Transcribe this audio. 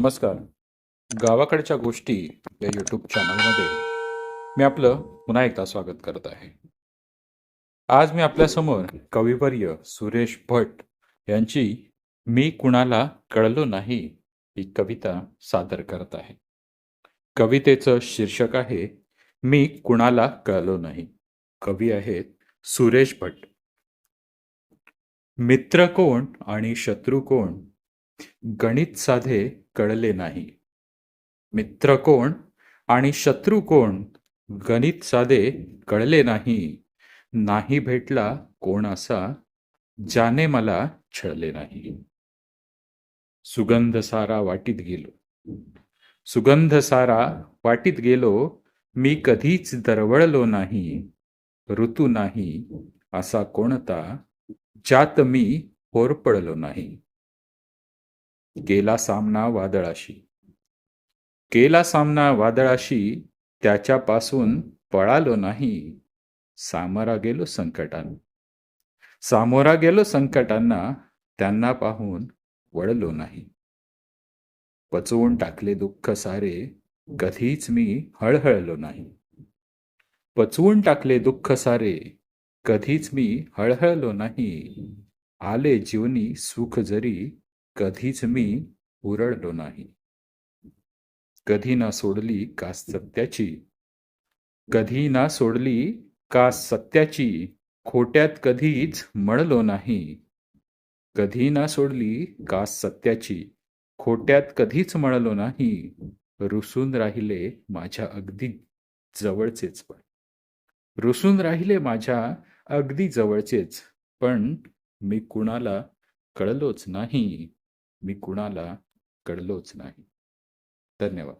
नमस्कार. गावाकडच्या गोष्टी या यूट्यूब चॅनलमध्ये मी आपलं पुन्हा एकदा स्वागत करत आहे. आज मी आपल्यासमोर कविवर्य सुरेश भट यांची मी कुणाला कळलो नाही ही कविता सादर करत आहे. कवितेचं शीर्षक आहे मी कुणाला कळलो नाही. कवी आहेत सुरेश भट. मित्र कोण आणि शत्रू कोण गणित साधे कळले नाही. मित्र कोण आणि शत्रू कोण गणित साधे कळले नाही. नाही भेटला कोण असा ज्याने मला छळले नाही. सुगंध सारा वाटीत गेलो. सुगंध सारा वाटीत गेलो मी कधीच दरवळलो नाही. ऋतू नाही असा कोणता ज्यात मी होरपळलो नाही. गेला सामना वादळाशी. केला सामना वादळाशी त्याच्यापासून पळालो नाही. सामोरा गेलो संकटांना सामोरा गेलो संकटांना त्यांना पाहून वळलो नाही. पचवून टाकले दुःख सारे कधीच मी हळहळलो नाही. पचवून टाकले दुःख सारे कधीच मी हळहळलो नाही. आले जीवनी सुख जरी कधीच मी उरडलो नाही. कधी ना सोडली का सत्याची? कधी ना सोडली का सत्याची? खोट्यात कधीच मळलो नाही. कधी ना सोडली का सत्याची? खोट्यात कधीच मळलो नाही. रुसून राहिले माझ्या अगदी जवळचेच पण. रुसून राहिले माझ्या अगदी जवळचेच पण मी कुणाला कळलोच नाही. मी कुणाला कळलोच नाही. धन्यवाद.